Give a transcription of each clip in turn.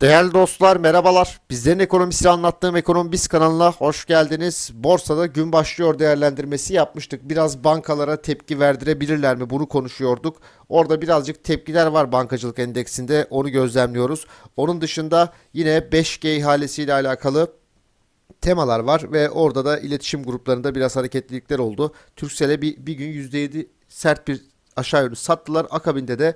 Değerli dostlar merhabalar. Bizlerin ekonomisini anlattığım Ekonomi Biz kanalına hoş geldiniz. Borsada gün başlıyor değerlendirmesi yapmıştık. Biraz bankalara tepki verdirebilirler mi bunu konuşuyorduk. Orada birazcık tepkiler var bankacılık endeksinde onu gözlemliyoruz. Onun dışında yine 5G ihalesiyle alakalı temalar var ve orada da iletişim gruplarında biraz hareketlilikler oldu. Turkcell'e bir, bir gün %7 sert bir aşağı yönlü sattılar. Akabinde de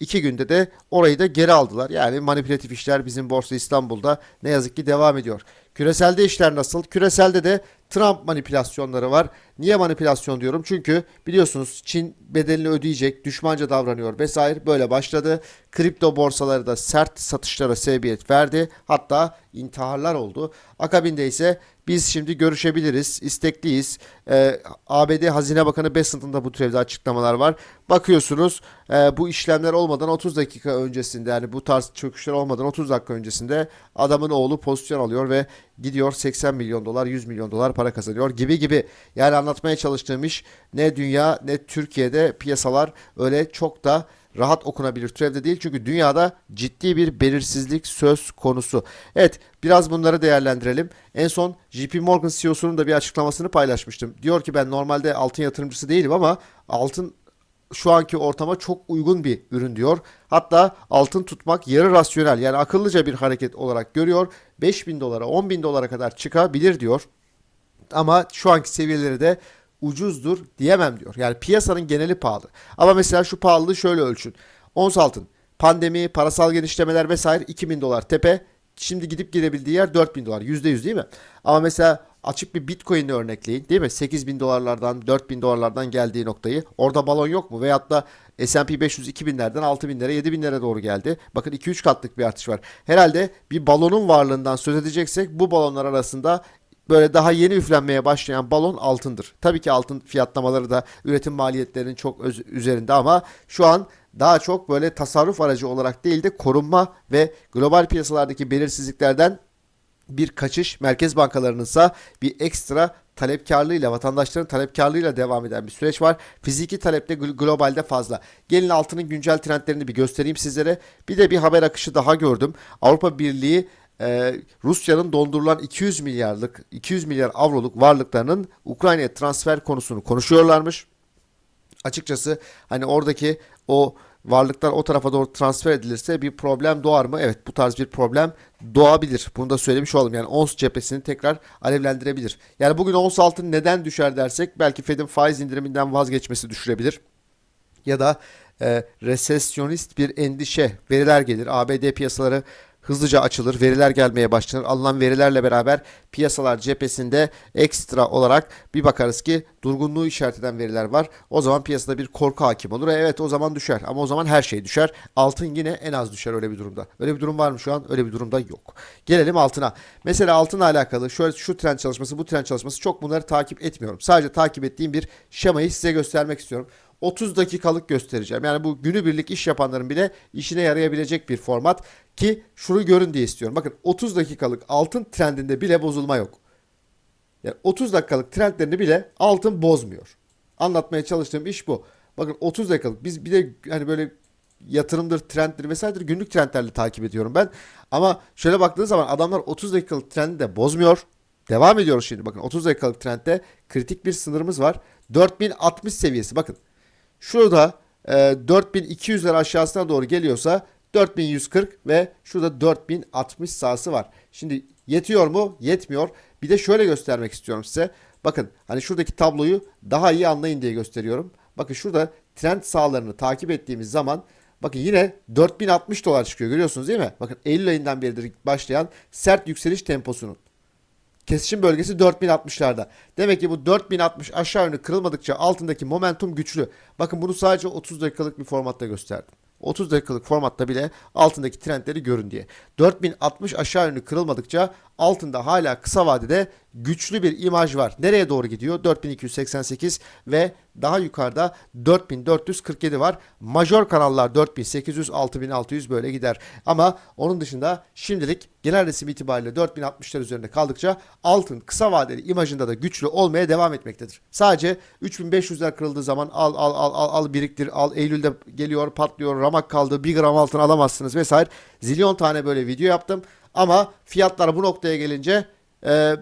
iki günde de orayı da geri aldılar. Yani manipülatif işler bizim Borsa İstanbul'da ne yazık ki devam ediyor. Küreselde işler nasıl? Küreselde de Trump manipülasyonları var. Niye manipülasyon diyorum? Çünkü biliyorsunuz Çin bedelini ödeyecek, düşmanca davranıyor vesaire böyle başladı. Kripto borsaları da sert satışlara sebebiyet verdi. Hatta intiharlar oldu. Akabinde ise biz şimdi görüşebiliriz, istekliyiz. Ee, ABD Hazine Bakanı Bessent'ın da bu türevde açıklamalar var. Bakıyorsunuz e, bu işlemler olmadan 30 dakika öncesinde yani bu tarz çöküşler olmadan 30 dakika öncesinde adamın oğlu pozisyon alıyor ve gidiyor 80 milyon dolar 100 milyon dolar para kazanıyor gibi gibi. Yani anlatmaya çalıştığım iş ne dünya ne Türkiye'de piyasalar öyle çok da rahat okunabilir türevde değil. Çünkü dünyada ciddi bir belirsizlik söz konusu. Evet biraz bunları değerlendirelim. En son JP Morgan CEO'sunun da bir açıklamasını paylaşmıştım. Diyor ki ben normalde altın yatırımcısı değilim ama altın şu anki ortama çok uygun bir ürün diyor. Hatta altın tutmak yarı rasyonel yani akıllıca bir hareket olarak görüyor. 5000 dolara 10 bin dolara kadar çıkabilir diyor. Ama şu anki seviyeleri de ucuzdur diyemem diyor. Yani piyasanın geneli pahalı. Ama mesela şu pahalılığı şöyle ölçün. Ons altın, pandemi, parasal genişlemeler vesaire 2000 dolar tepe. Şimdi gidip girebildiği yer 4000 dolar. %100 değil mi? Ama mesela açıp bir Bitcoin'i örnekleyin değil mi? 8000 dolarlardan 4000 dolarlardan geldiği noktayı. Orada balon yok mu? Veyahut da S&P 500 2000'lerden 6000'lere 7000'lere doğru geldi. Bakın 2-3 katlık bir artış var. Herhalde bir balonun varlığından söz edeceksek bu balonlar arasında böyle daha yeni üflenmeye başlayan balon altındır. Tabii ki altın fiyatlamaları da üretim maliyetlerinin çok öz- üzerinde ama şu an daha çok böyle tasarruf aracı olarak değil de korunma ve global piyasalardaki belirsizliklerden bir kaçış merkez bankalarının ise bir ekstra talepkarlığıyla vatandaşların talepkarlığıyla devam eden bir süreç var. Fiziki talep de gl- globalde fazla. Gelin altının güncel trendlerini bir göstereyim sizlere. Bir de bir haber akışı daha gördüm. Avrupa Birliği e, Rusya'nın dondurulan 200 milyarlık 200 milyar avroluk varlıklarının Ukrayna'ya transfer konusunu konuşuyorlarmış. Açıkçası hani oradaki o varlıklar o tarafa doğru transfer edilirse bir problem doğar mı? Evet bu tarz bir problem doğabilir. Bunu da söylemiş olalım. Yani ons cephesini tekrar alevlendirebilir. Yani bugün ons altın neden düşer dersek belki Fed'in faiz indiriminden vazgeçmesi düşürebilir. Ya da e, resesyonist bir endişe veriler gelir. ABD piyasaları hızlıca açılır. Veriler gelmeye başlanır. Alınan verilerle beraber piyasalar cephesinde ekstra olarak bir bakarız ki durgunluğu işaret eden veriler var. O zaman piyasada bir korku hakim olur. E, Evet o zaman düşer ama o zaman her şey düşer. Altın yine en az düşer öyle bir durumda. Öyle bir durum var mı şu an? Öyle bir durumda yok. Gelelim altına. Mesela altınla alakalı şöyle şu trend çalışması, bu trend çalışması çok bunları takip etmiyorum. Sadece takip ettiğim bir şemayı size göstermek istiyorum. 30 dakikalık göstereceğim. Yani bu günübirlik iş yapanların bile işine yarayabilecek bir format ki şunu görün diye istiyorum. Bakın 30 dakikalık altın trendinde bile bozulma yok. Yani 30 dakikalık trendlerini bile altın bozmuyor. Anlatmaya çalıştığım iş bu. Bakın 30 dakikalık biz bir de hani böyle yatırımdır, trenddir vesairedir günlük trendlerle takip ediyorum ben. Ama şöyle baktığınız zaman adamlar 30 dakikalık trendi de bozmuyor. Devam ediyoruz şimdi. Bakın 30 dakikalık trendde kritik bir sınırımız var. 4060 seviyesi. Bakın Şurada e, 4200'ler aşağısına doğru geliyorsa 4140 ve şurada 4060 sahası var. Şimdi yetiyor mu? Yetmiyor. Bir de şöyle göstermek istiyorum size. Bakın hani şuradaki tabloyu daha iyi anlayın diye gösteriyorum. Bakın şurada trend sahalarını takip ettiğimiz zaman bakın yine 4060 dolar çıkıyor görüyorsunuz değil mi? Bakın Eylül ayından beridir başlayan sert yükseliş temposunun kesişim bölgesi 4060'larda. Demek ki bu 4060 aşağı yönlü kırılmadıkça altındaki momentum güçlü. Bakın bunu sadece 30 dakikalık bir formatta gösterdim. 30 dakikalık formatta bile altındaki trendleri görün diye. 4060 aşağı yönlü kırılmadıkça altında hala kısa vadede güçlü bir imaj var. Nereye doğru gidiyor? 4288 ve daha yukarıda 4447 var. Major kanallar 4800, 6600 böyle gider. Ama onun dışında şimdilik genel resim itibariyle 4060'lar üzerinde kaldıkça altın kısa vadeli imajında da güçlü olmaya devam etmektedir. Sadece 3500'ler kırıldığı zaman al al al al, al biriktir al Eylül'de geliyor patlıyor ramak kaldı 1 gram altın alamazsınız vesaire. Zilyon tane böyle video yaptım. Ama fiyatlar bu noktaya gelince e,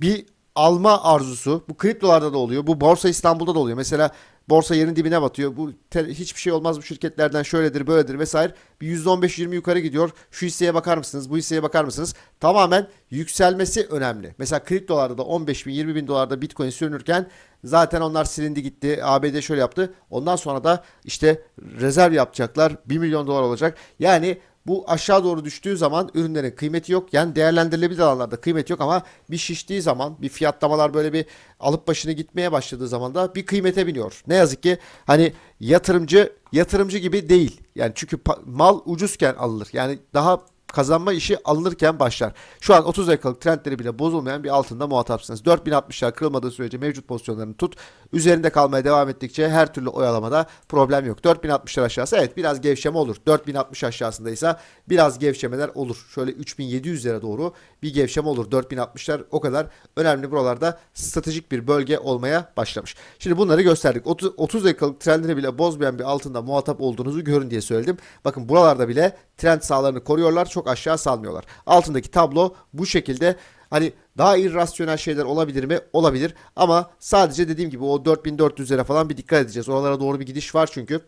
bir alma arzusu bu kriptolarda da oluyor. Bu Borsa İstanbul'da da oluyor. Mesela borsa yerin dibine batıyor. Bu te- hiçbir şey olmaz bu şirketlerden şöyledir böyledir vesaire. Bir %15-20 yukarı gidiyor. Şu hisseye bakar mısınız? Bu hisseye bakar mısınız? Tamamen yükselmesi önemli. Mesela kriptolarda da 15 bin 20 bin dolarda bitcoin sürünürken zaten onlar silindi gitti. ABD şöyle yaptı. Ondan sonra da işte rezerv yapacaklar. 1 milyon dolar olacak. Yani bu aşağı doğru düştüğü zaman ürünlerin kıymeti yok. Yani değerlendirilebilir alanlarda kıymeti yok ama bir şiştiği zaman bir fiyatlamalar böyle bir alıp başını gitmeye başladığı zaman da bir kıymete biniyor. Ne yazık ki hani yatırımcı yatırımcı gibi değil. Yani çünkü mal ucuzken alınır. Yani daha kazanma işi alınırken başlar. Şu an 30 dakikalık trendleri bile bozulmayan bir altında muhatapsınız. 4060'lar kırılmadığı sürece mevcut pozisyonlarını tut. Üzerinde kalmaya devam ettikçe her türlü oyalamada problem yok. 4060'lar aşağısı evet biraz gevşeme olur. 4060 aşağısındaysa biraz gevşemeler olur. Şöyle 3700'lere doğru bir gevşeme olur. 4060'lar o kadar önemli buralarda stratejik bir bölge olmaya başlamış. Şimdi bunları gösterdik. 30, 30 dakikalık trendleri bile bozmayan bir altında muhatap olduğunuzu görün diye söyledim. Bakın buralarda bile trend sağlarını koruyorlar. Çok aşağı salmıyorlar. Altındaki tablo bu şekilde Hani daha irrasyonel şeyler olabilir mi? Olabilir. Ama sadece dediğim gibi o 4400'lere falan bir dikkat edeceğiz. Oralara doğru bir gidiş var çünkü.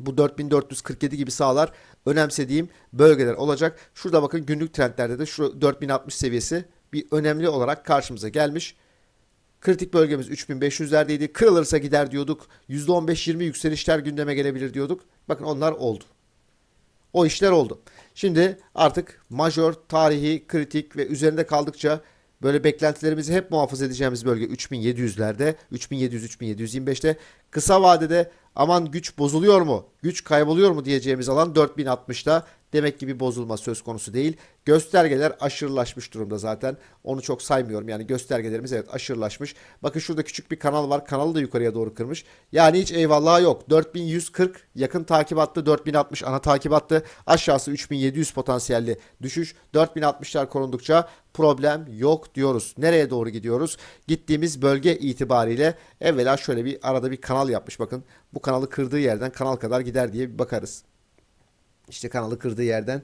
Bu 4447 gibi sahalar önemsediğim bölgeler olacak. Şurada bakın günlük trendlerde de şu 4060 seviyesi bir önemli olarak karşımıza gelmiş. Kritik bölgemiz 3500'lerdeydi. Kırılırsa gider diyorduk. %15-20 yükselişler gündeme gelebilir diyorduk. Bakın onlar oldu. O işler oldu. Şimdi artık majör, tarihi, kritik ve üzerinde kaldıkça böyle beklentilerimizi hep muhafaza edeceğimiz bölge 3700'lerde, 3700-3725'te kısa vadede aman güç bozuluyor mu, güç kayboluyor mu diyeceğimiz alan 4060'da. Demek ki bir bozulma söz konusu değil. Göstergeler aşırılaşmış durumda zaten. Onu çok saymıyorum. Yani göstergelerimiz evet aşırılaşmış. Bakın şurada küçük bir kanal var. Kanalı da yukarıya doğru kırmış. Yani hiç eyvallah yok. 4140 yakın takip attı. 4060 ana takip attı. Aşağısı 3700 potansiyelli düşüş. 4060'lar korundukça problem yok diyoruz. Nereye doğru gidiyoruz? Gittiğimiz bölge itibariyle evvela şöyle bir arada bir kanal yapmış. Bakın bu kanalı kırdığı yerden kanal kadar gider diye bir bakarız. İşte kanalı kırdığı yerden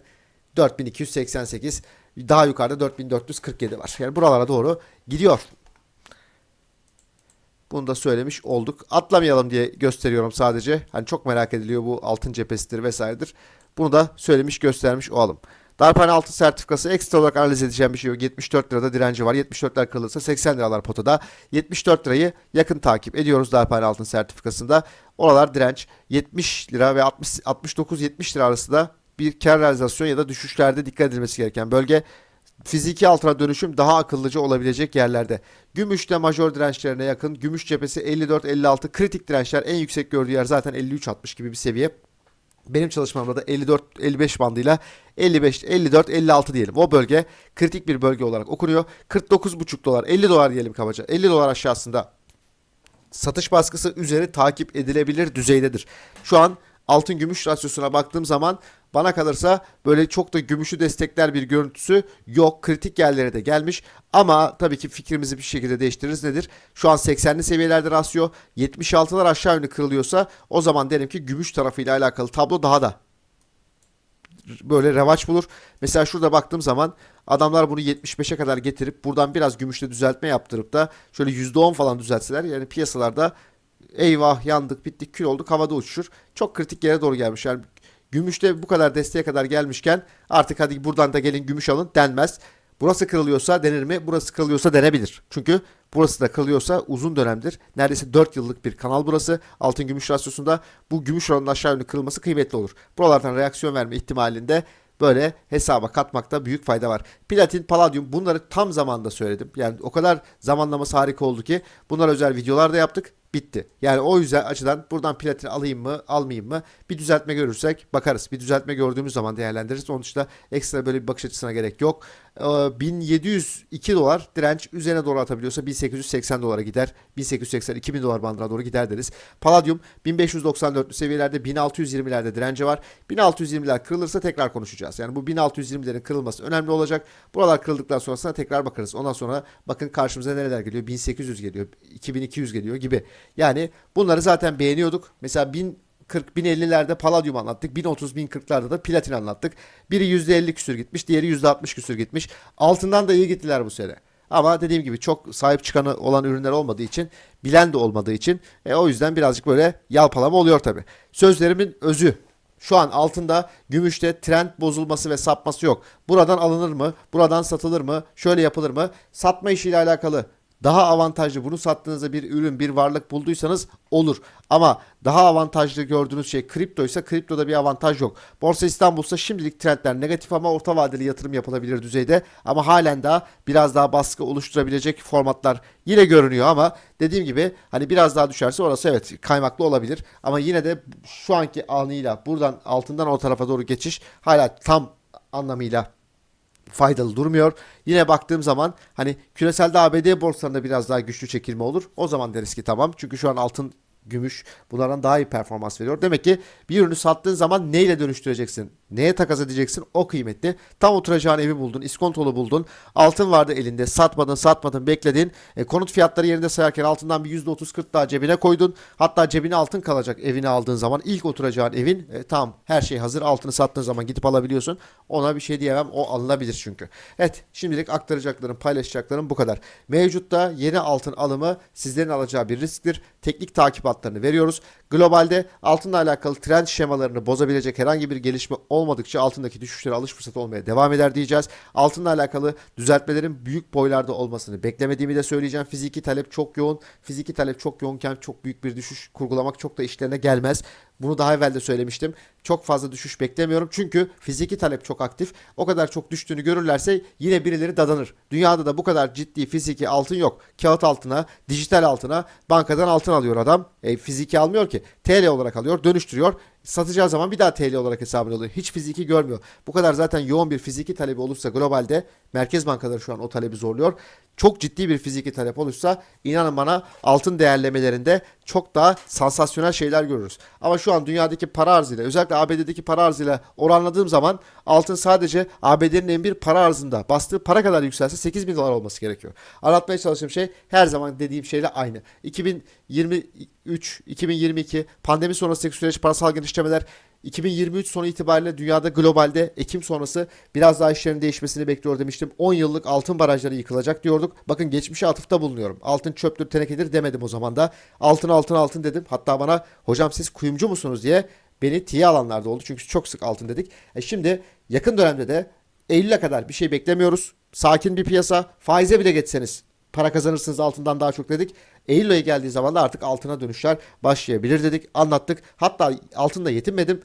4288 daha yukarıda 4447 var. Yani buralara doğru gidiyor. Bunu da söylemiş olduk. Atlamayalım diye gösteriyorum sadece. Hani çok merak ediliyor bu altın cephesidir vesairedir. Bunu da söylemiş göstermiş olalım. Darphane altın sertifikası ekstra olarak analiz edeceğim bir şey yok. 74 lirada direnci var. 74'ler kırılırsa 80 liralar potada. 74 lirayı yakın takip ediyoruz Darphane altın sertifikasında. Oralar direnç 70 lira ve 60 69-70 lira arasında bir kar realizasyon ya da düşüşlerde dikkat edilmesi gereken bölge. Fiziki altına dönüşüm daha akıllıca olabilecek yerlerde. Gümüşte majör dirençlerine yakın. Gümüş cephesi 54-56. Kritik dirençler en yüksek gördüğü yer zaten 53-60 gibi bir seviye. Benim çalışmamda da 54-55 bandıyla 55, 54, 56 diyelim. O bölge kritik bir bölge olarak okunuyor. 49,5 dolar, 50 dolar diyelim kabaca. 50 dolar aşağısında satış baskısı üzeri takip edilebilir düzeydedir. Şu an altın gümüş rasyosuna baktığım zaman bana kalırsa böyle çok da gümüşü destekler bir görüntüsü yok. Kritik yerlere de gelmiş ama tabii ki fikrimizi bir şekilde değiştiririz. Nedir? Şu an 80'li seviyelerde rasyo 76'lar aşağı yönlü kırılıyorsa o zaman derim ki gümüş tarafıyla alakalı tablo daha da böyle revaç bulur. Mesela şurada baktığım zaman adamlar bunu 75'e kadar getirip buradan biraz gümüşle düzeltme yaptırıp da şöyle %10 falan düzeltseler yani piyasalarda eyvah yandık bittik kül olduk havada uçuşur. Çok kritik yere doğru gelmiş. Yani gümüşte bu kadar desteğe kadar gelmişken artık hadi buradan da gelin gümüş alın denmez. Burası kırılıyorsa denir mi? Burası kırılıyorsa denebilir. Çünkü burası da kırılıyorsa uzun dönemdir. Neredeyse 4 yıllık bir kanal burası. Altın gümüş rasyosunda bu gümüş oranının aşağı yönlü kırılması kıymetli olur. Buralardan reaksiyon verme ihtimalinde böyle hesaba katmakta büyük fayda var. Platin, paladyum bunları tam zamanda söyledim. Yani o kadar zamanlaması harika oldu ki bunlar özel videolar da yaptık. Bitti. Yani o yüzden açıdan buradan platin alayım mı almayayım mı bir düzeltme görürsek bakarız. Bir düzeltme gördüğümüz zaman değerlendiririz. Onun dışında ekstra böyle bir bakış açısına gerek yok. Ee, 1702 dolar direnç üzerine doğru atabiliyorsa 1880 dolara gider. 1880 2000 dolar bandına doğru gider deriz. Palladium 1594'lü seviyelerde 1620'lerde direnci var. 1620'ler kırılırsa tekrar konuşacağız. Yani bu 1620'lerin kırılması önemli olacak. Buralar kırıldıktan sonrasına tekrar bakarız. Ondan sonra bakın karşımıza nereler geliyor? 1800 geliyor, 2200 geliyor gibi. Yani bunları zaten beğeniyorduk. Mesela 1000 40 1050'lerde palladium anlattık. 1030 1040'larda da platin anlattık. Biri %50 küsür gitmiş, diğeri %60 küsür gitmiş. Altından da iyi gittiler bu sene. Ama dediğim gibi çok sahip çıkanı olan ürünler olmadığı için, bilen de olmadığı için e, o yüzden birazcık böyle yalpalama oluyor tabi. Sözlerimin özü. Şu an altında gümüşte trend bozulması ve sapması yok. Buradan alınır mı? Buradan satılır mı? Şöyle yapılır mı? Satma işiyle alakalı daha avantajlı bunu sattığınızda bir ürün bir varlık bulduysanız olur. Ama daha avantajlı gördüğünüz şey kripto ise kriptoda bir avantaj yok. Borsa İstanbul'sa şimdilik trendler negatif ama orta vadeli yatırım yapılabilir düzeyde. Ama halen daha biraz daha baskı oluşturabilecek formatlar yine görünüyor ama dediğim gibi hani biraz daha düşerse orası evet kaymaklı olabilir. Ama yine de şu anki anıyla buradan altından o tarafa doğru geçiş hala tam anlamıyla faydalı durmuyor. Yine baktığım zaman hani küreselde ABD borsalarında biraz daha güçlü çekilme olur. O zaman deriz ki tamam. Çünkü şu an altın, gümüş bunlardan daha iyi performans veriyor. Demek ki bir ürünü sattığın zaman neyle dönüştüreceksin? Neye takas edeceksin? O kıymetli. Tam oturacağın evi buldun, iskontolu buldun. Altın vardı elinde. Satmadın, satmadın, bekledin. E, konut fiyatları yerinde sayarken altından bir %30-40 daha cebine koydun. Hatta cebine altın kalacak evini aldığın zaman. ilk oturacağın evin e, tam her şey hazır. Altını sattığın zaman gidip alabiliyorsun. Ona bir şey diyemem. O alınabilir çünkü. Evet şimdilik aktaracaklarım, paylaşacaklarım bu kadar. Mevcutta yeni altın alımı sizlerin alacağı bir risktir. Teknik takip hatlarını veriyoruz. Globalde altınla alakalı trend şemalarını bozabilecek herhangi bir gelişme olmadıkça altındaki düşüşlere alış fırsatı olmaya devam eder diyeceğiz. Altınla alakalı düzeltmelerin büyük boylarda olmasını beklemediğimi de söyleyeceğim. Fiziki talep çok yoğun. Fiziki talep çok yoğunken çok büyük bir düşüş kurgulamak çok da işlerine gelmez. Bunu daha evvel de söylemiştim. Çok fazla düşüş beklemiyorum. Çünkü fiziki talep çok aktif. O kadar çok düştüğünü görürlerse yine birileri dadanır. Dünyada da bu kadar ciddi fiziki altın yok. Kağıt altına, dijital altına, bankadan altın alıyor adam. E, fiziki almıyor ki. TL olarak alıyor, dönüştürüyor. Satacağı zaman bir daha TL olarak hesabını alıyor. Hiç fiziki görmüyor. Bu kadar zaten yoğun bir fiziki talebi olursa globalde merkez bankaları şu an o talebi zorluyor. Çok ciddi bir fiziki talep olursa inanın bana altın değerlemelerinde çok daha sansasyonel şeyler görürüz. Ama şu an dünyadaki para arzıyla özellikle ABD'deki para arzıyla oranladığım zaman altın sadece ABD'nin en bir para arzında bastığı para kadar yükselse 8 bin dolar olması gerekiyor. Anlatmaya çalıştığım şey her zaman dediğim şeyle aynı. 2023, 2022 pandemi sonrasındaki süreç parasal genişlemeler 2023 sonu itibariyle dünyada globalde Ekim sonrası biraz daha işlerin değişmesini bekliyor demiştim. 10 yıllık altın barajları yıkılacak diyorduk. Bakın geçmişe atıfta bulunuyorum. Altın çöptür tenekedir demedim o zaman da. Altın altın altın dedim. Hatta bana hocam siz kuyumcu musunuz diye beni tiye alanlarda oldu. Çünkü çok sık altın dedik. E şimdi yakın dönemde de Eylül'e kadar bir şey beklemiyoruz. Sakin bir piyasa. Faize bile geçseniz para kazanırsınız altından daha çok dedik. Eylül ayı geldiği zaman da artık altına dönüşler başlayabilir dedik. Anlattık. Hatta altında yetinmedim.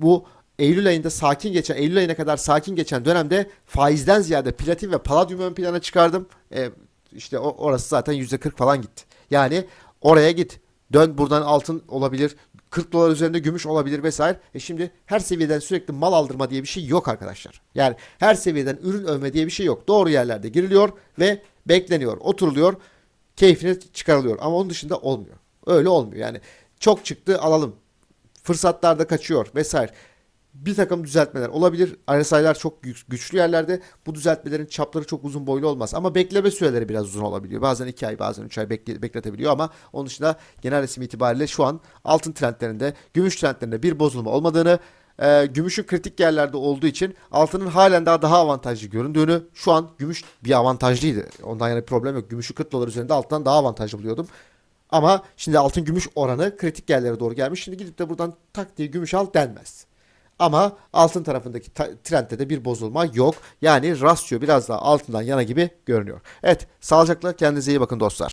Bu Eylül ayında sakin geçen, Eylül ayına kadar sakin geçen dönemde faizden ziyade platin ve paladyum ön plana çıkardım. E, işte orası zaten %40 falan gitti. Yani oraya git. Dön buradan altın olabilir. 40 dolar üzerinde gümüş olabilir vesaire. E şimdi her seviyeden sürekli mal aldırma diye bir şey yok arkadaşlar. Yani her seviyeden ürün övme diye bir şey yok. Doğru yerlerde giriliyor ve bekleniyor, oturuluyor, keyfine çıkarılıyor. Ama onun dışında olmuyor. Öyle olmuyor. Yani çok çıktı alalım. Fırsatlar da kaçıyor vesaire. Bir takım düzeltmeler olabilir. RSI'lar çok güç- güçlü yerlerde. Bu düzeltmelerin çapları çok uzun boylu olmaz. Ama bekleme süreleri biraz uzun olabiliyor. Bazen 2 ay bazen 3 ay bekle- bekletebiliyor ama onun dışında genel resim itibariyle şu an altın trendlerinde, gümüş trendlerinde bir bozulma olmadığını, e, gümüşün kritik yerlerde olduğu için altının halen daha daha avantajlı göründüğünü, şu an gümüş bir avantajlıydı. Ondan yana bir problem yok. Gümüşü 40 dolar üzerinde alttan daha avantajlı buluyordum. Ama şimdi altın gümüş oranı kritik yerlere doğru gelmiş. Şimdi gidip de buradan tak diye gümüş al denmez. Ama altın tarafındaki ta- trendde de bir bozulma yok. Yani rasyo biraz daha altından yana gibi görünüyor. Evet sağlıcakla kendinize iyi bakın dostlar.